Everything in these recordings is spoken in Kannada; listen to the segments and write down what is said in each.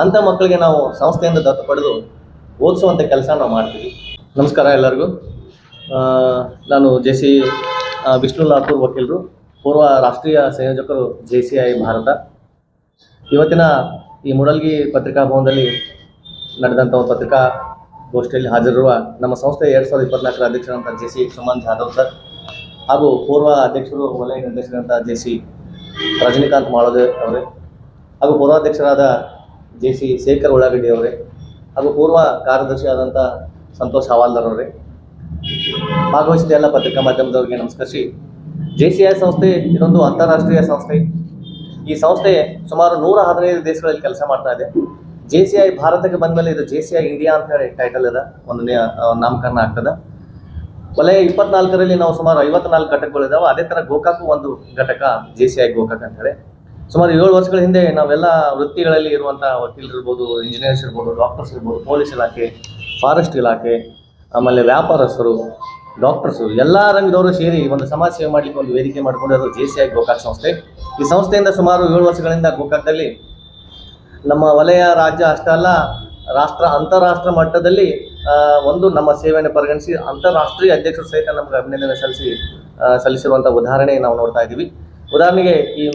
ಅಂಥ ಮಕ್ಕಳಿಗೆ ನಾವು ಸಂಸ್ಥೆಯಿಂದ ದತ್ತು ಪಡೆದು ಓದಿಸುವಂಥ ಕೆಲಸ ನಾವು ಮಾಡ್ತೀವಿ. ನಮಸ್ಕಾರ ಎಲ್ಲರಿಗೂ. ನಾನು ಜೆ ಸಿ ವಿಷ್ಣು ಲಾತೂರ್ ವಕೀಲರು, ಪೂರ್ವ ರಾಷ್ಟ್ರೀಯ ಸಂಯೋಜಕರು ಜೆ ಸಿ ಐ ಭಾರತ. ಇವತ್ತಿನ ಈ ಮುಡಲ್ಗಿ ಪತ್ರಿಕಾ ಭವನದಲ್ಲಿ ನಡೆದಂಥ ಒಂದು ಪತ್ರಿಕಾ ಗೋಷ್ಠಿಯಲ್ಲಿ ಹಾಜರಿರುವ ನಮ್ಮ ಸಂಸ್ಥೆ ಎರಡು ಸಾವಿರದ ಇಪ್ಪತ್ನಾಲ್ಕರ ಅಧ್ಯಕ್ಷರಂತ J C Suman Jadhav sir ಹಾಗೂ ಪೂರ್ವ ಅಧ್ಯಕ್ಷರು, ವಲಯ ನಿರ್ದೇಶಕರಂತ ಜೆ ಸಿ ರಜನಿಕಾಂತ್ ಮಾಳೋದೆ ಅವರೇ ಹಾಗೂ ಪೂರ್ವಾಧ್ಯಕ್ಷರಾದ ಜೆ ಸಿ ಶೇಖರ್ ಉಳ್ಳಾಗಡ್ಡಿ ಅವರೇ ಹಾಗೂ ಪೂರ್ವ ಕಾರ್ಯದರ್ಶಿ ಆದಂಥ ಸಂತೋಷ್ ಹವಾಲ್ದಾರ್ ಅವರೇ. ಭಾಗವಹಿಸಿದ ಎಲ್ಲ ಪತ್ರಿಕಾ ಮಾಧ್ಯಮದವರಿಗೆ ನಮಸ್ಕರಿಸಿ. ಜೆ ಸಿ ಐ ಸಂಸ್ಥೆ ಇದೊಂದು ಅಂತಾರಾಷ್ಟ್ರೀಯ ಸಂಸ್ಥೆ. ಈ ಸಂಸ್ಥೆ ಸುಮಾರು ನೂರ ಹದಿನೈದು ದೇಶಗಳಲ್ಲಿ ಕೆಲಸ ಮಾಡ್ತಾ ಇದೆ. ಜೆ ಸಿ ಐ ಭಾರತಕ್ಕೆ ಬಂದ ಮೇಲೆ ಇದು ಜೆ ಸಿ ಐ ಇಂಡಿಯಾ ಅಂತ ಹೇಳಿ ಟೈಟಲ್ ಇದೆ. ಒಂದು ನಾಮಕರಣ ಆಗ್ತದೆ. ವಲಯ ಇಪ್ಪತ್ನಾಲ್ಕರಲ್ಲಿ ನಾವು ಸುಮಾರು ಐವತ್ನಾಲ್ಕು ಘಟಕಗಳಿದಾವೆ. ಅದೇ ಥರ ಗೋಕಾಕು ಒಂದು ಘಟಕ ಜೆ ಸಿ ಐ ಗೋಕಾಕ್ ಅಂತ ಹೇಳಿ. ಸುಮಾರು ಏಳು ವರ್ಷಗಳ ಹಿಂದೆ ನಾವೆಲ್ಲ ವೃತ್ತಿಗಳಲ್ಲಿ ಇರುವಂಥ ವಕೀಲರು ಇರ್ಬೋದು ಇಂಜಿನಿಯರ್ಸ್ ಇರ್ಬೋದು ಡಾಕ್ಟರ್ಸ್ ಇರ್ಬೋದು ಪೊಲೀಸ್ ಇಲಾಖೆ ಫಾರೆಸ್ಟ್ ಇಲಾಖೆ, ಆಮೇಲೆ ವ್ಯಾಪಾರಸ್ಥರು ಡಾಕ್ಟರ್ಸು ಎಲ್ಲ ರಂಗದವರು ಸೇರಿ ಒಂದು ಸಮಾಜ ಸೇವೆ ಮಾಡಲಿಕ್ಕೆ ಒಂದು ವೇದಿಕೆ ಮಾಡಿಕೊಂಡಿರೋದು ಜೆ ಸಿ ಐ ಗೋಕಾಕ್ ಸಂಸ್ಥೆ. ಈ ಸಂಸ್ಥೆಯಿಂದ ಸುಮಾರು ಏಳು ವರ್ಷಗಳಿಂದ ಗೋಕಾಕ್ದಲ್ಲಿ ನಮ್ಮ ವಲಯ, ರಾಜ್ಯ ಅಷ್ಟೇ ಅಲ್ಲ, ರಾಷ್ಟ್ರ, ಅಂತಾರಾಷ್ಟ್ರ ಮಟ್ಟದಲ್ಲಿ ಒಂದು ನಮ್ಮ ಸೇವೆಯನ್ನು ಪರಿಗಣಿಸಿ ಅಂತಾರಾಷ್ಟ್ರೀಯ ಅಧ್ಯಕ್ಷರು ಸಹಿತ ನಮಗೆ ಅಭಿನಂದನೆ ಸಲ್ಲಿಸಿ ಸಲ್ಲಿಸಿರುವಂಥ ಉದಾಹರಣೆ ನಾವು ನೋಡ್ತಾ ಇದ್ದೀವಿ. ಉದಾಹರಣೆಗೆ ಈ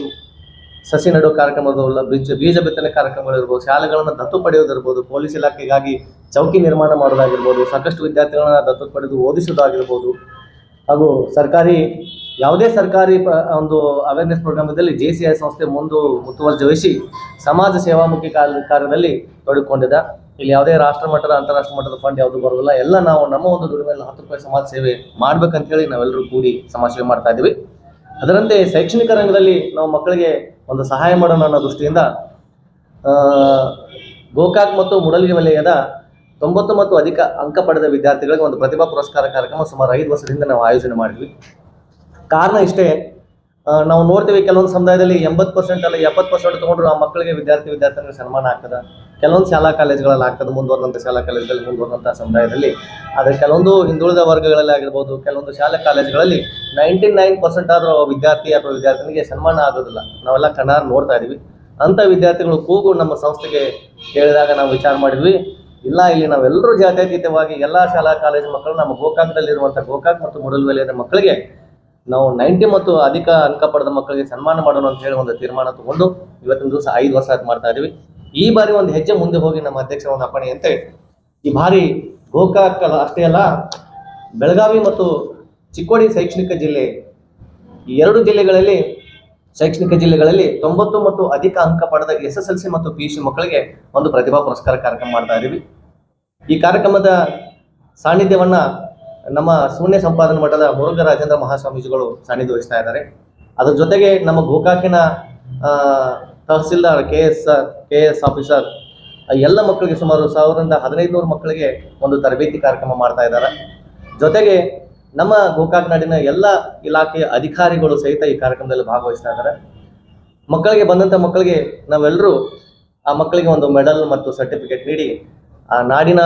ಸಸಿ ನೆಡುವ ಕಾರ್ಯಕ್ರಮದ ಬೀಜ ಬೀಜ ಬಿತ್ತನೆ ಕಾರ್ಯಕ್ರಮಗಳಿರ್ಬೋದು, ಶಾಲೆಗಳನ್ನು ದತ್ತು ಪಡೆಯೋದಿರ್ಬೋದು ಪೊಲೀಸ್ ಇಲಾಖೆಗಾಗಿ ಚೌಕಿ ನಿರ್ಮಾಣ ಮಾಡೋದಾಗಿರ್ಬೋದು ಸಾಕಷ್ಟು ವಿದ್ಯಾರ್ಥಿಗಳನ್ನ ದತ್ತು ಪಡೆದು ಓದಿಸೋದಾಗಿರ್ಬೋದು ಹಾಗೂ ಸರ್ಕಾರಿ ಯಾವುದೇ ಸರ್ಕಾರಿ ಒಂದು ಅವೇರ್ನೆಸ್ ಪ್ರೋಗ್ರಾಮದಲ್ಲಿ ಜೆ ಸಿ ಐ ಸಂಸ್ಥೆ ಮುಂದು ಮುತುವರ್ಜಿ ವಹಿಸಿ ಸಮಾಜ ಸೇವಾಮುಖಿ ಕಾರ್ಯ ಕಾರ್ಯದಲ್ಲಿ ತೊಡಗಿಕೊಂಡಿದೆ. ಇಲ್ಲಿ ಯಾವುದೇ ರಾಷ್ಟ್ರ ಮಟ್ಟದ, ಅಂತಾರಾಷ್ಟ್ರ ಮಟ್ಟದ ಫಂಡ್ ಯಾವುದು ಬರೋದಿಲ್ಲ ಎಲ್ಲ ನಾವು ನಮ್ಮ ಒಂದು ದುಡಿಮೆಯಲ್ಲಿ ಹತ್ತು ರೂಪಾಯಿ ಸಮಾಜ ಸೇವೆ ಮಾಡ್ಬೇಕಂತ ಹೇಳಿ ನಾವೆಲ್ಲರೂ ಕೂಡಿ ಸಮಾಜ ಸೇವೆ ಮಾಡ್ತಾ ಇದ್ದೀವಿ. ಅದರಂತೆ ಶೈಕ್ಷಣಿಕ ರಂಗದಲ್ಲಿ ನಾವು ಮಕ್ಕಳಿಗೆ ಒಂದು ಸಹಾಯ ಮಾಡೋಣ ಅನ್ನೋ ದೃಷ್ಟಿಯಿಂದ ಗೋಕಾಕ್ ಮತ್ತು ಮುಡಲ್ಗಿ ವಲಯದ ತೊಂಬತ್ತು ಮತ್ತು ಅಧಿಕ ಅಂಕ ಪಡೆದ ವಿದ್ಯಾರ್ಥಿಗಳಿಗೆ ಒಂದು ಪ್ರತಿಭಾ ಪುರಸ್ಕಾರ ಕಾರ್ಯಕ್ರಮ ಸುಮಾರು ಐದು ವರ್ಷದಿಂದ ನಾವು ಆಯೋಜನೆ ಮಾಡಿದ್ವಿ. ಕಾರಣ ಇಷ್ಟೇ ನಾವು ನೋಡ್ತೀವಿ ಕೆಲವೊಂದು ಸಮುದಾಯದಲ್ಲಿ ಎಂಬತ್ತು ಪರ್ಸೆಂಟ್ ಅಲ್ಲ ಎಪ್ಪತ್ತು ಪರ್ಸೆಂಟ್ ತೊಗೊಂಡ್ರು ಆ ಮಕ್ಕಳಿಗೆ ವಿದ್ಯಾರ್ಥಿ ವಿದ್ಯಾರ್ಥಿನಿಗೆ ಸನ್ಮಾನ ಆಗ್ತದೆ. ಕೆಲವೊಂದು ಶಾಲಾ ಕಾಲೇಜುಗಳಲ್ಲಿ ಆಗ್ತದೆ ಮುಂದುವರೆದಂಥ ಶಾಲಾ ಕಾಲೇಜುಗಳಲ್ಲಿ ಮುಂದುವರೆದಂಥ ಸಮುದಾಯದಲ್ಲಿ. ಆದರೆ ಕೆಲವೊಂದು ಹಿಂದುಳಿದ ವರ್ಗಗಳಲ್ಲಿ ಆಗಿರ್ಬೋದು, ಕೆಲವೊಂದು ಶಾಲಾ ಕಾಲೇಜುಗಳಲ್ಲಿ ನೈಂಟಿ ನೈನ್ ಪರ್ಸೆಂಟ್ ಆದರೂ ವಿದ್ಯಾರ್ಥಿ ಅಥವಾ ವಿದ್ಯಾರ್ಥಿನಿಗೆ ಸನ್ಮಾನ ಆಗೋದಿಲ್ಲ. ನಾವೆಲ್ಲ ಕಣ್ಣಾರು ನೋಡ್ತಾ ಇದೀವಿ. ಅಂಥ ವಿದ್ಯಾರ್ಥಿಗಳು ಕೂಗು ನಮ್ಮ ಸಂಸ್ಥೆಗೆ ಕೇಳಿದಾಗ ನಾವು ವಿಚಾರ ಮಾಡಿದ್ವಿ. ಇಲ್ಲ, ಇಲ್ಲಿ ನಾವೆಲ್ಲರೂ ಜಾತ್ಯತೀತವಾಗಿ ಎಲ್ಲ ಶಾಲಾ ಕಾಲೇಜು ಮಕ್ಕಳು ನಮ್ಮ ಗೋಕಾಕದಲ್ಲಿರುವಂಥ ಗೋಕಾಕ್ ಮತ್ತು ಮುಡಲ್ ವಲಯದ ಮಕ್ಕಳಿಗೆ ನಾವು ನೈಂಟಿ ಮತ್ತು ಅಧಿಕ ಅಂಕ ಪಡೆದ ಮಕ್ಕಳಿಗೆ ಸನ್ಮಾನ ಮಾಡೋಣ ಅಂತ ಹೇಳಿ ಒಂದು ತೀರ್ಮಾನ ತಗೊಂಡು ಇವತ್ತಿನ ದಿವಸ ಐದು ವರ್ಷ ಆಯ್ತು ಮಾಡ್ತಾ ಇದೀವಿ. ಈ ಬಾರಿ ಒಂದು ಹೆಜ್ಜೆ ಮುಂದೆ ಹೋಗಿ ನಮ್ಮ ಅಧ್ಯಕ್ಷರ ಒಂದು ಅಪ್ಪಣೆಯಂತೆ ಈ ಬಾರಿ ಗೋಕಾಕ್ ಅಷ್ಟೇ ಅಲ್ಲ, ಬೆಳಗಾವಿ ಮತ್ತು ಚಿಕ್ಕೋಡಿ ಶೈಕ್ಷಣಿಕ ಜಿಲ್ಲೆ, ಈ ಎರಡು ಜಿಲ್ಲೆಗಳಲ್ಲಿ, ಶೈಕ್ಷಣಿಕ ಜಿಲ್ಲೆಗಳಲ್ಲಿ ತೊಂಬತ್ತು ಮತ್ತು ಅಧಿಕ ಅಂಕ ಪಡೆದ ಎಸ್ ಎಸ್ ಎಲ್ ಸಿ ಮತ್ತು ಪಿ ಸಿ ಮಕ್ಕಳಿಗೆ ಒಂದು ಪ್ರತಿಭಾ ಪುರಸ್ಕಾರ ಕಾರ್ಯಕ್ರಮ ಮಾಡ್ತಾ ಇದೀವಿ. ಈ ಕಾರ್ಯಕ್ರಮದ ಸಾನ್ನಿಧ್ಯವನ್ನ ನಮ್ಮ ಶೂನ್ಯ ಸಂಪಾದನೆ ಮಠದ ಮುರುಘ ರಾಜೇಂದ್ರ ಮಹಾಸ್ವಾಮೀಜಿಗಳು ಸಾನ್ನಿಧ್ಯ ವಹಿಸ್ತಾ ಇದ್ದಾರೆ. ಅದ್ರ ಜೊತೆಗೆ ನಮ್ಮ ಗೋಕಾಕಿನ tahsildar K S K S officer, ಎಲ್ಲ ಮಕ್ಕಳಿಗೆ ಸುಮಾರು ಸಾವಿರದಿಂದ ಹದಿನೈದು ನೂರು ಮಕ್ಕಳಿಗೆ ಒಂದು ತರಬೇತಿ ಕಾರ್ಯಕ್ರಮ ಮಾಡ್ತಾ ಇದ್ದಾರೆ. ಜೊತೆಗೆ ನಮ್ಮ ಗೋಕಾಕ್ ನಾಡಿನ ಎಲ್ಲ ಇಲಾಖೆಯ ಅಧಿಕಾರಿಗಳು ಸಹಿತ ಈ ಕಾರ್ಯಕ್ರಮದಲ್ಲಿ ಭಾಗವಹಿಸ್ತಾ ಇದ್ದಾರೆ. ಮಕ್ಕಳಿಗೆ ಬಂದಂಥ ಮಕ್ಕಳಿಗೆ ನಾವೆಲ್ಲರೂ ಆ ಮಕ್ಕಳಿಗೆ ಒಂದು ಮೆಡಲ್ ಮತ್ತು ಸರ್ಟಿಫಿಕೇಟ್ ನೀಡಿ ಆ ನಾಡಿನ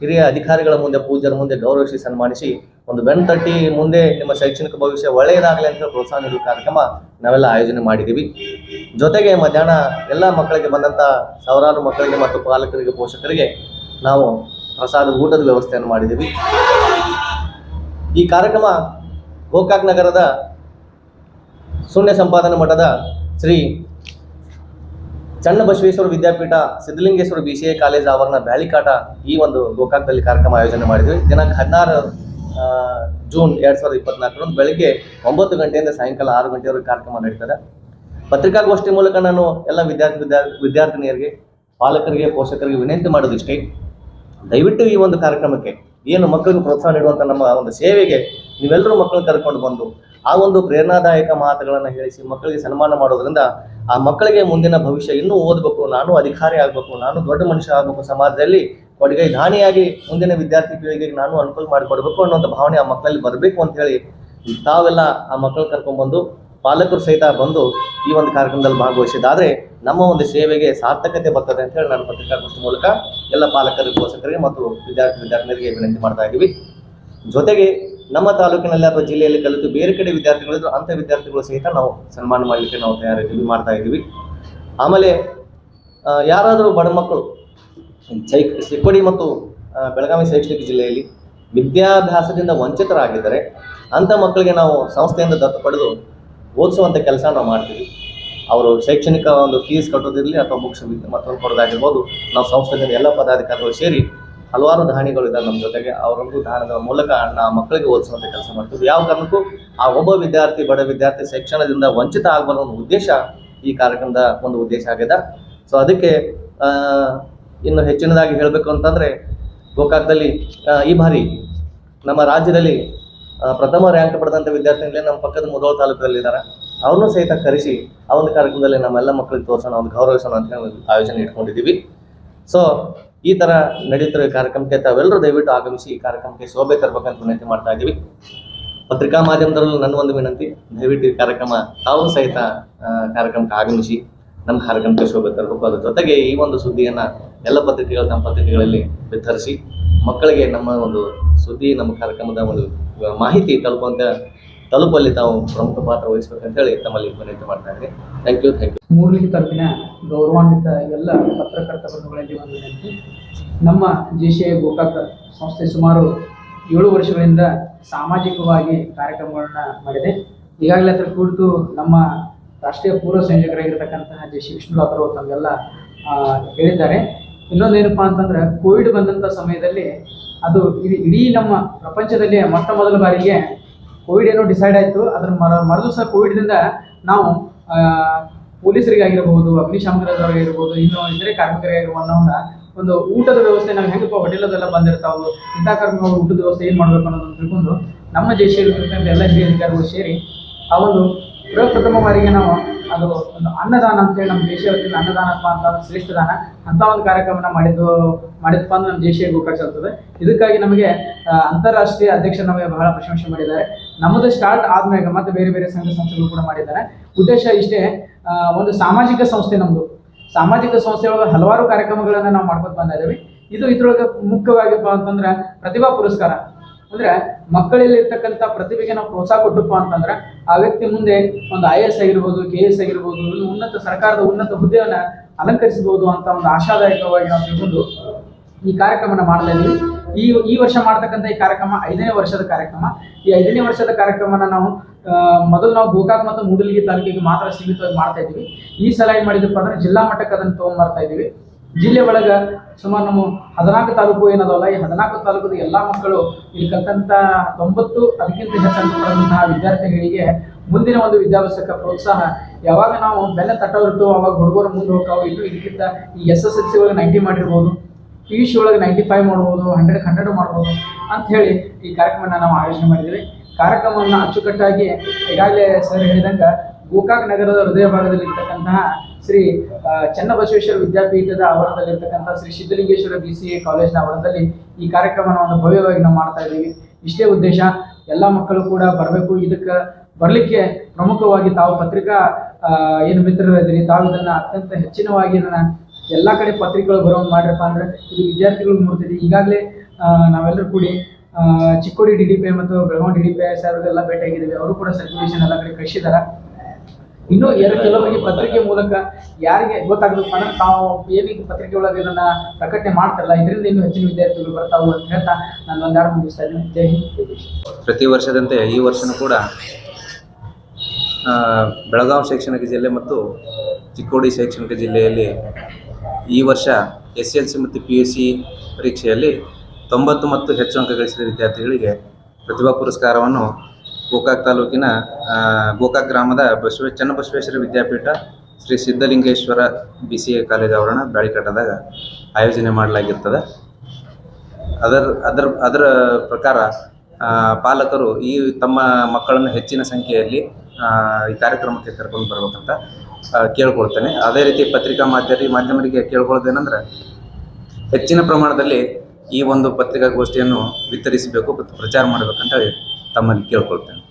ಹಿರಿಯ ಅಧಿಕಾರಿಗಳ ಮುಂದೆ, ಪೂಜ್ಯರ ಮುಂದೆ ಗೌರವಿಸಿ ಸನ್ಮಾನಿಸಿ, ಒಂದು ಬೆನ್ ತಟ್ಟಿ ಮುಂದೆ ನಿಮ್ಮ ಶೈಕ್ಷಣಿಕ ಭವಿಷ್ಯ ಒಳ್ಳೆಯದಾಗಲಿ ಅಂತ ಪ್ರೋತ್ಸಾಹ ನೀಡುವ ಕಾರ್ಯಕ್ರಮ ನಾವೆಲ್ಲ ಆಯೋಜನೆ ಮಾಡಿದ್ದೀವಿ. ಜೊತೆಗೆ ಮಧ್ಯಾಹ್ನ ಎಲ್ಲ ಮಕ್ಕಳಿಗೆ ಬಂದಂಥ ಸಾವಿರಾರು ಮಕ್ಕಳಿಗೆ ಮತ್ತು ಪಾಲಕರಿಗೆ, ಪೋಷಕರಿಗೆ ನಾವು ಪ್ರಸಾದ, ಊಟದ ವ್ಯವಸ್ಥೆಯನ್ನು ಮಾಡಿದ್ದೀವಿ. ಈ ಕಾರ್ಯಕ್ರಮ ಗೋಕಾಕ್ ನಗರದ ಶೂನ್ಯ ಸಂಪಾದನಾ ಮಠದ Shri Channabasaveshwara Vidyapeetha, Siddhalingeshwara B C A college ಆವರಣ ಬ್ಯಾಳಿಕಾಟ ಈ ಒಂದು ಗೋಕಾಕ್ದಲ್ಲಿ ಕಾರ್ಯಕ್ರಮ ಆಯೋಜನೆ ಮಾಡಿದ್ವಿ. ದಿನಾಂಕ ಹದಿನಾರು ಜೂನ್ ಎರಡ್ ಸಾವಿರದ ಇಪ್ಪತ್ನಾಲ್ಕರಂದು ಬೆಳಗ್ಗೆ ಒಂಬತ್ತು ಗಂಟೆಯಿಂದ ಸಾಯಂಕಾಲ ಆರು ಗಂಟೆವರೆಗೆ ಕಾರ್ಯಕ್ರಮ ನಡೀತದೆ. ಪತ್ರಿಕಾಗೋಷ್ಠಿ ಮೂಲಕ ನಾನು ಎಲ್ಲ ವಿದ್ಯಾರ್ಥಿ ವಿದ್ಯಾರ್ಥಿನಿಯರಿಗೆ, ಪಾಲಕರಿಗೆ, ಪೋಷಕರಿಗೆ ವಿನಂತಿ ಮಾಡೋದಿಷ್ಟೇ ದಯವಿಟ್ಟು ಈ ಒಂದು ಕಾರ್ಯಕ್ರಮಕ್ಕೆ ಏನು ಮಕ್ಕಳಿಗೆ ಪ್ರೋತ್ಸಾಹ ನೀಡುವಂಥ ನಮ್ಮ ಒಂದು ಸೇವೆಗೆ ನೀವೆಲ್ಲರೂ ಮಕ್ಕಳು ಕರ್ಕೊಂಡು ಬಂದು ಆ ಒಂದು ಪ್ರೇರಣಾದಾಯಕ ಮಾತುಗಳನ್ನು ಹೇಳಿಸಿ ಮಕ್ಕಳಿಗೆ ಸನ್ಮಾನ ಮಾಡೋದ್ರಿಂದ ಆ ಮಕ್ಕಳಿಗೆ ಮುಂದಿನ ಭವಿಷ್ಯ ಇನ್ನೂ ಓದಬೇಕು, ನಾನು ಅಧಿಕಾರಿ ಆಗಬೇಕು, ನಾನು ದೊಡ್ಡ ಮನುಷ್ಯ ಆಗಬೇಕು ಸಮಾಜದಲ್ಲಿ, ಕೊಡುಗೆ ದಾನಿಯಾಗಿ ಮುಂದಿನ ವಿದ್ಯಾರ್ಥಿ ಪೀಳಿಗೆಗೆ ನಾನು ಅನುಕೂಲ ಮಾಡಿಕೊಡ್ಬೇಕು ಅನ್ನೋಂಥ ಭಾವನೆ ಆ ಮಕ್ಕಳಲ್ಲಿ ಬರಬೇಕು ಅಂತ ಹೇಳಿ ತಾವೆಲ್ಲ ಆ ಮಕ್ಕಳು ಕರ್ಕೊಂಡ್ಬಂದು ಪಾಲಕರು ಸಹಿತ ಬಂದು ಈ ಒಂದು ಕಾರ್ಯಕ್ರಮದಲ್ಲಿ ಭಾಗವಹಿಸಿದ್ದಾದ್ರೆ ನಮ್ಮ ಒಂದು ಸೇವೆಗೆ ಸಾರ್ಥಕತೆ ಬರ್ತದೆ ಅಂತ ಹೇಳಿ ನಾನು ಪತ್ರಿಕಾಗೋಷ್ಠಿ ಮೂಲಕ ಎಲ್ಲ ಪಾಲಕರು ಪೋಷಕರಿಗೆ ಮತ್ತು ವಿದ್ಯಾರ್ಥಿ ವಿದ್ಯಾರ್ಥಿನಿಯರಿಗೆ ವಿನಂತಿ ಮಾಡ್ತಾ ಇದ್ದೀವಿ. ಜೊತೆಗೆ ನಮ್ಮ ತಾಲೂಕಿನಲ್ಲಿ ಅಥವಾ ಜಿಲ್ಲೆಯಲ್ಲಿ ಕಲಿತು ಬೇರೆ ಕಡೆ ವಿದ್ಯಾರ್ಥಿಗಳಿದ್ರು ಅಂಥ ವಿದ್ಯಾರ್ಥಿಗಳು ಸಹಿತ ನಾವು ಸನ್ಮಾನ ಮಾಡಲಿಕ್ಕೆ ನಾವು ತಯಾರಿದ್ದೀವಿ, ಮಾಡ್ತಾ ಇದ್ದೀವಿ. ಆಮೇಲೆ ಯಾರಾದರೂ ಬಡ ಮಕ್ಕಳು ಚೈ ಮತ್ತು ಬೆಳಗಾವಿ ಶೈಕ್ಷಣಿಕ ಜಿಲ್ಲೆಯಲ್ಲಿ ವಿದ್ಯಾಭ್ಯಾಸದಿಂದ ವಂಚಿತರಾಗಿದ್ದರೆ ಅಂಥ ಮಕ್ಕಳಿಗೆ ನಾವು ಸಂಸ್ಥೆಯಿಂದ ದತ್ತು ಪಡೆದು ಓದಿಸುವಂಥ ಕೆಲಸ ನಾವು ಮಾಡ್ತೀವಿ. ಅವರು ಶೈಕ್ಷಣಿಕ ಒಂದು ಫೀಸ್ ಕಟ್ಟೋದಿರಲಿ ಅಥವಾ ಬುಕ್ಸ್ ಮತ್ತೊಂದು ಕೊಡೋದಾಗಿರ್ಬೋದು, ನಾವು ಸಂಸ್ಥೆಯಿಂದ ಎಲ್ಲ ಪದಾಧಿಕಾರಿಗಳು ಸೇರಿ ಹಲವಾರು ದಾನಿಗಳು ಇದ್ದಾರೆ ನಮ್ಮ ಜೊತೆಗೆ. ಅವರೊಂದು ದಾನದ ಮೂಲಕ ನಾವು ಮಕ್ಕಳಿಗೆ ಓದಿಸುವಂಥ ಕೆಲಸ ಮಾಡ್ತೀವಿ. ಯಾವ ಕಾರಣಕ್ಕೂ ಆ ಒಬ್ಬ ವಿದ್ಯಾರ್ಥಿ, ಬಡ ವಿದ್ಯಾರ್ಥಿ ಶಿಕ್ಷಣದಿಂದ ವಂಚಿತ ಆಗಬಾರ್ದು ಅನ್ನೋ ಉದ್ದೇಶ ಈ ಕಾರ್ಯಕ್ರಮದ ಒಂದು ಉದ್ದೇಶ ಆಗಿದೆ ಸೊ ಅದಕ್ಕೆ ಇನ್ನು ಹೆಚ್ಚಿನದಾಗಿ ಹೇಳಬೇಕು ಅಂತಂದರೆ, ಗೋಕಾಕದಲ್ಲಿ ಈ ಬಾರಿ ನಮ್ಮ ರಾಜ್ಯದಲ್ಲಿ ಪ್ರಥಮ ರ್ಯಾಂಕ್ ಪಡೆದಂಥ ವಿದ್ಯಾರ್ಥಿಗಳೇ ನಮ್ಮ ಪಕ್ಕದ ಮುದೋಳ ತಾಲೂಕಲ್ಲಿದ್ದಾರೆ. ಅವ್ರನ್ನೂ ಸಹಿತ ಕರೆಸಿ, ಆ ಒಂದು ಕಾರ್ಯಕ್ರಮದಲ್ಲಿ ನಮ್ಮೆಲ್ಲ ಮಕ್ಕಳಿಗೆ ತೋರಿಸೋಣ ಒಂದು ಗೌರವಿಸೋಣ ಅಂತ ಹೇಳಿ ಆಯೋಜನೆ ಇಟ್ಕೊಂಡಿದ್ದೀವಿ. ಸೊ ಈ ಥರ ನಡೀತಿರೋ ಈ ಕಾರ್ಯಕ್ರಮಕ್ಕೆ ತಾವೆಲ್ಲರೂ ದಯವಿಟ್ಟು ಆಗಮಿಸಿ ಈ ಕಾರ್ಯಕ್ರಮಕ್ಕೆ ಶೋಭೆ ತರಬೇಕಂತ ವಿನಂತಿ ಮಾಡ್ತಾ ಇದ್ದೀವಿ. ಪತ್ರಿಕಾ ಮಾಧ್ಯಮದಲ್ಲೂ ನನ್ನ ಒಂದು ವಿನಂತಿ, ದಯವಿಟ್ಟು ಈ ಕಾರ್ಯಕ್ರಮ ತಾವು ಸಹಿತ ಕಾರ್ಯಕ್ರಮಕ್ಕೆ ಆಗಮಿಸಿ, ನಮ್ಮ ಕಾರ್ಯಕ್ರಮಕ್ಕೆ ಶೋಭೆ ತರಬೇಕು. ಅದ್ರ ಜೊತೆಗೆ ಈ ಒಂದು ಸುದ್ದಿಯನ್ನು ಎಲ್ಲ ಪತ್ರಿಕೆಗಳು ತಮ್ಮ ಪತ್ರಿಕೆಗಳಲ್ಲಿ ಬಿತ್ತರಿಸಿ, ಮಕ್ಕಳಿಗೆ ನಮ್ಮ ಒಂದು ಸುದ್ದಿ ನಮ್ಮ ಕಾರ್ಯಕ್ರಮದ ಒಂದು ಮಾಹಿತಿ ತಲುಪುವಂತ ತಲುಪಲ್ಲಿ ತಾವು ಪ್ರಮುಖ ಪಾತ್ರ ವಹಿಸಬೇಕಂತ ಹೇಳಿ ತಮ್ಮಲ್ಲಿ ವಿನಂತಿ ಮಾಡ್ತಾ ಇದ್ದೀನಿ. ಥ್ಯಾಂಕ್ ಯು ಥ್ಯಾಂಕ್ ಯು ಮೂರಲಿಗೆ ತಲುಪಿನ ಗೌರವಾನ್ವಿತ ಎಲ್ಲ ಪತ್ರಕರ್ತ ಬಂಧುಗಳಲ್ಲಿ ಒಂದು ವಿನಂತಿ. ನಮ್ಮ ಜಿ ಸಿ ಐ ಗೋಕಾಕ್ ಸಂಸ್ಥೆ ಸುಮಾರು ಏಳು ವರ್ಷಗಳಿಂದ ಸಾಮಾಜಿಕವಾಗಿ ಕಾರ್ಯಕ್ರಮಗಳನ್ನ ಮಾಡಿದೆ. ಈಗಾಗಲೇ ಅದರ ಕುರಿತು ನಮ್ಮ ರಾಷ್ಟ್ರೀಯ ಪೂರ್ವ ಸಂಯೋಜಕರಾಗಿರ್ತಕ್ಕಂತಹ ಜೆ ಸಿ ಅವರು ತಮಗೆಲ್ಲ ಹೇಳಿದ್ದಾರೆ. ಇನ್ನೊಂದೇನಪ್ಪ ಅಂತಂದ್ರೆ, ಕೋವಿಡ್ ಬಂದಂಥ ಸಮಯದಲ್ಲಿ ಅದು ಇಡೀ ಇಡೀ ನಮ್ಮ ಪ್ರಪಂಚದಲ್ಲಿ ಮೊಟ್ಟ ಮೊದಲ ಬಾರಿಗೆ ಕೋವಿಡ್ ಏನೋ ಡಿಸೈಡ್ ಆಯಿತು. ಅದ್ರ ಮರ ಮರದು ಸಹ ಕೋವಿಡ್ದಿಂದ ನಾವು ಪೊಲೀಸರಿಗಾಗಿರ್ಬೋದು, ಅಗ್ನಿಶಾಮಕರಾಗಿರ್ಬೋದು, ಇನ್ನು ಇತರೆ ಕಾರ್ಮಿಕರಿಗಾಗಿರ್ಬೋದು ಒಂದು ಊಟದ ವ್ಯವಸ್ಥೆ ನಾವು ಹೆಂಗಪ್ಪ ಹೋಟೆಲದೆಲ್ಲ ಬಂದಿರ್ತಾವೆ, ಇಂಥ ಕಾರ್ಮಿಕರು ಊಟದ ವ್ಯವಸ್ಥೆ ಏನು ಮಾಡಬೇಕು ಅನ್ನೋದನ್ನು ತಿಳ್ಕೊಂಡು ನಮ್ಮ ದೇಶದಲ್ಲಿರ್ತಕ್ಕಂಥ ಎಲ್ಲ ಹಿರಿಯ ಅಧಿಕಾರಿಗಳು ಸೇರಿ ಆ ಒಂದು ಪ್ರಪ್ರಥಮ ಬಾರಿಗೆ ನಾವು ಅದು ಒಂದು ಅನ್ನದಾನ ಅಂತೇಳಿ ನಮ್ಮ ದೇಶ ಅನ್ನದಾನ ಅನ್ನದಾನಪ್ಪ ಅಂತ ಶ್ರೇಷ್ಠ ದಾನ. ಅಂತ ಒಂದು ಕಾರ್ಯಕ್ರಮನ ಮಾಡಿದ್ದು ಮಾಡಿದಪ್ಪ ಅಂದ್ರೆ ನಮ್ಮ ದೇಶ ಆಗ್ತದೆ. ಇದಕ್ಕಾಗಿ ನಮಗೆ ಅಂತಾರಾಷ್ಟ್ರೀಯ ಅಧ್ಯಕ್ಷರು ನಮಗೆ ಬಹಳ ಪ್ರಶಂಸೆ ಮಾಡಿದ್ದಾರೆ. ನಮ್ಮದು ಸ್ಟಾರ್ಟ್ ಆದ್ಮೇಲೆ ಮತ್ತೆ ಬೇರೆ ಬೇರೆ ಸಂಘ ಸಂಸ್ಥೆಗಳು ಕೂಡ ಮಾಡಿದ್ದಾರೆ. ಉದ್ದೇಶ ಇಷ್ಟೇ ಒಂದು ಸಾಮಾಜಿಕ ಸಂಸ್ಥೆ ನಮ್ಮದು ಸಾಮಾಜಿಕ ಸಂಸ್ಥೆಯೊಳಗೆ ಹಲವಾರು ಕಾರ್ಯಕ್ರಮಗಳನ್ನು ನಾವು ಮಾಡ್ಕೊತ ಬಂದಿದ್ದೀವಿ. ಇದು ಇದ್ರೊಳಗೆ ಮುಖ್ಯವಾಗಿಪ್ಪ ಅಂತಂದ್ರೆ ಪ್ರತಿಭಾ ಪುರಸ್ಕಾರ. ಅಂದ್ರೆ ಮಕ್ಕಳಲ್ಲಿ ಇರ್ತಕ್ಕಂಥ ಪ್ರತಿಭೆಗೆ ನಾವು ಪ್ರೋತ್ಸಾಹ ಕೊಟ್ಟಪ್ಪ ಅಂತಂದ್ರೆ ಆ ವ್ಯಕ್ತಿ ಮುಂದೆ ಒಂದು ಐ ಎಸ್ ಆಗಿರ್ಬೋದು ಕೆ ಎಸ್ ಆಗಿರ್ಬೋದು ಇನ್ನು ಉನ್ನತ ಸರ್ಕಾರದ ಉನ್ನತ ಹುದ್ದೆಯನ್ನ ಅಲಂಕರಿಸಬಹುದು ಅಂತ ಒಂದು ಆಶಾದಾಯಕವಾಗಿ ನಾವು ತಿಳ್ಕೊಂಡು ಈ ಕಾರ್ಯಕ್ರಮನ ಮಾಡ್ತಾ ಇದ್ವಿ. ಈ ಈ ವರ್ಷ ಮಾಡ್ತಕ್ಕಂಥ ಈ ಕಾರ್ಯಕ್ರಮ ಐದನೇ ವರ್ಷದ ಕಾರ್ಯಕ್ರಮ. ಈ ಐದನೇ ವರ್ಷದ ಕಾರ್ಯಕ್ರಮನ ನಾವು ಮೊದಲು ನಾವು ಗೋಕಾಕ್ ಮತ್ತು ಮೂಡಲಗಿ ತಾಲೂಕಿಗೆ ಮಾತ್ರ ಸೀಮಿತವಾಗಿ ಮಾಡ್ತಾ ಇದ್ವಿ ಈ ಸಲ ಏನ್ ಮಾಡಿದಪ್ಪ ಅಂದ್ರೆ ಜಿಲ್ಲಾ ಮಟ್ಟಕ್ಕೆ ಅದನ್ನು ತಗೊಂಡ್ಬರ್ತಾ ಇದೀವಿ ಜಿಲ್ಲೆ ಒಳಗೆ ಸುಮಾರು ನಮ್ಮ ಹದಿನಾಲ್ಕು ತಾಲೂಕು ಏನದಲ್ಲ ಈ ಹದಿನಾಲ್ಕು ತಾಲೂಕದ ಎಲ್ಲಾ ಮಕ್ಕಳು ಇಲ್ಲಿ ಕಲ್ತಂತ ತೊಂಬತ್ತು ಅದಕ್ಕಿಂತ ಹೆಚ್ಚು ಅಂಕ ಪಡೆದಂತಹ ವಿದ್ಯಾರ್ಥಿಗಳಿಗೆ ಮುಂದಿನ ಒಂದು ವಿದ್ಯಾಭ್ಯಾಸಕ್ಕೆ ಪ್ರೋತ್ಸಾಹ. ಯಾವಾಗ ನಾವು ಬೆಲೆ ತಟ್ಟೋರಿಟ್ಟು ಅವಾಗ ಹುಡುಗರು ಮುಂದೆ ಹೋಗ್ತಾವೆ, ಇನ್ನು ಇದಕ್ಕಿಂತ ಈ ಎಸ್ ಎಸ್ ಎಲ್ ಸಿ ಒಳಗೆ ನೈಂಟಿ ಮಾಡಿರ್ಬೋದು ಪಿ ಯು ಸಿ ಒಳಗೆ ನೈಂಟಿ ಫೈವ್ ಮಾಡ್ಬೋದು ಹಂಡ್ರೆಡ್ ಹಂಡ್ರೆಡ್ ಮಾಡ್ಬೋದು ಅಂತ ಹೇಳಿ ಈ ಕಾರ್ಯಕ್ರಮನ ನಾವು ಆಯೋಜನೆ ಮಾಡಿದ್ದೀವಿ. ಕಾರ್ಯಕ್ರಮವನ್ನು ಅಚ್ಚುಕಟ್ಟಾಗಿ ಈಗಾಗಲೇ ಸರ್ ಹೇಳಿದಂಗೆ ಗೋಕಾಕ್ ನಗರದ ಹೃದಯ ಭಾಗದಲ್ಲಿ ಇರ್ತಕ್ಕಂತಹ ಶ್ರೀ ಚನ್ನಬಸವೇಶ್ವರ ವಿದ್ಯಾಪೀಠದ ಆವರಣದಲ್ಲಿರ್ತಕ್ಕಂಥ Shri Siddhalingeshwara B C A ಕಾಲೇಜ್ನ ಆವರಣದಲ್ಲಿ ಈ ಕಾರ್ಯಕ್ರಮವನ್ನು ಭವ್ಯವಾಗಿ ನಾವು ಮಾಡ್ತಾ ಇದ್ದೀವಿ. ಇಷ್ಟೇ ಉದ್ದೇಶ, ಎಲ್ಲ ಮಕ್ಕಳು ಕೂಡ ಬರಬೇಕು. ಇದಕ್ಕೆ ಬರಲಿಕ್ಕೆ ಪ್ರಮುಖವಾಗಿ ತಾವು ಪತ್ರಿಕಾ ಏನು ಮಿತ್ರರಿದ್ದೀರಿ? ತಾವು ಇದನ್ನು ಅತ್ಯಂತ ಹೆಚ್ಚಿನವಾಗಿ ನನ್ನ ಎಲ್ಲ ಕಡೆ ಪತ್ರಿಕೆಗಳು ಬರೋಂಗೆ ಮಾಡ್ರಪ್ಪ ಅಂದ್ರೆ ಇದು ವಿದ್ಯಾರ್ಥಿಗಳು ನೋಡ್ತೀವಿ ಈಗಾಗಲೇ ನಾವೆಲ್ಲರೂ ಕೂಡಿ ಚಿಕ್ಕೋಡಿ ಡಿ ಡಿ ಪಿ ಮತ್ತು ಬೆಳಗಾವಿ ಡಿ ಡಿ ಪಿ ಎಲ್ಲ ಭೇಟಿಯಾಗಿದ್ದೀವಿ. ಅವರು ಕೂಡ ಸರ್ಕ್ಯುಲೇಷನ್ ಎಲ್ಲ ಕಡೆ ಕಳಿಸಿದಾರೆ. ಇನ್ನು ಎರಡು ಕೆಲವರಿಗೆ ಪತ್ರಿಕೆ ಮೂಲಕ ಯಾರಿಗೆ ಗೊತ್ತಾಗಬೇಕು ಅಂದ್ರೆ ತಾವು ಏನಿಗೆ ಪತ್ರಿಕೆ ಒಳಗೆ ಇದನ್ನ ಪ್ರಕಟಣೆ ಮಾಡ್ತಾರಲ್ಲ, ಇದರಿಂದ ಇನ್ನೂ ಹೆಚ್ಚಿನ ವಿದ್ಯಾರ್ಥಿಗಳು ಬರ್ತಾವು ಅಂತ ಹೇಳ್ತಾ ನಾನು ಒಂದೆರಡು ಮುಗಿಸ್ತಾ ಇದ್ದೀನಿ ಜೈ ಹಿಂದ್ ಪ್ರತಿ ವರ್ಷದಂತೆ ಈ ವರ್ಷನೂ ಕೂಡ ಬೆಳಗಾವಿ ಶೈಕ್ಷಣಿಕ ಜಿಲ್ಲೆ ಮತ್ತು ಚಿಕ್ಕೋಡಿ ಶೈಕ್ಷಣಿಕ ಜಿಲ್ಲೆಯಲ್ಲಿ ಈ ವರ್ಷ ಎಸ್ ಎಲ್ ಸಿ ಮತ್ತು ಪಿ ಯು ಸಿ ಪರೀಕ್ಷೆಯಲ್ಲಿ ತೊಂಬತ್ತು ಮತ್ತು ಹೆಚ್ಚು ಅಂಕ ಗಳಿಸಿದ ವಿದ್ಯಾರ್ಥಿಗಳಿಗೆ ಪ್ರತಿಭಾ ಪುರಸ್ಕಾರವನ್ನು ಗೋಕಾಕ್ ತಾಲೂಕಿನ ಗೋಕಾಕ್ ಗ್ರಾಮದ ಬಸವೇ, Channabasaveshwara Vidyapeetha Shri Siddhalingeshwara B C A college ಆವರಣ ಬ್ಯಾಳಿಕಟ್ಟದಾಗ ಆಯೋಜನೆ ಮಾಡಲಾಗಿರ್ತದೆ. ಅದರ ಅದರ ಅದರ ಪ್ರಕಾರ ಪಾಲಕರು ಈ ತಮ್ಮ ಮಕ್ಕಳನ್ನು ಹೆಚ್ಚಿನ ಸಂಖ್ಯೆಯಲ್ಲಿ ಈ ಕಾರ್ಯಕ್ರಮಕ್ಕೆ ಕರ್ಕೊಂಡು ಬರ್ಬೇಕಂತ ಕೇಳ್ಕೊಳ್ತೇನೆ. ಅದೇ ರೀತಿ ಪತ್ರಿಕಾ ಮಾಧ್ಯಮ ಮಾಧ್ಯಮರಿಗೆ ಕೇಳ್ಕೊಳ್ಳೋದೇನೆಂದ್ರೆ, ಹೆಚ್ಚಿನ ಪ್ರಮಾಣದಲ್ಲಿ ಈ ಒಂದು ಪತ್ರಿಕಾಗೋಷ್ಠಿಯನ್ನು ವಿತರಿಸಬೇಕು ಮತ್ತು ಪ್ರಚಾರ ಮಾಡಬೇಕಂತ ತಮ್ಮಲ್ಲಿ ಕೇಳ್ಕೊಳ್ತೇನೆ.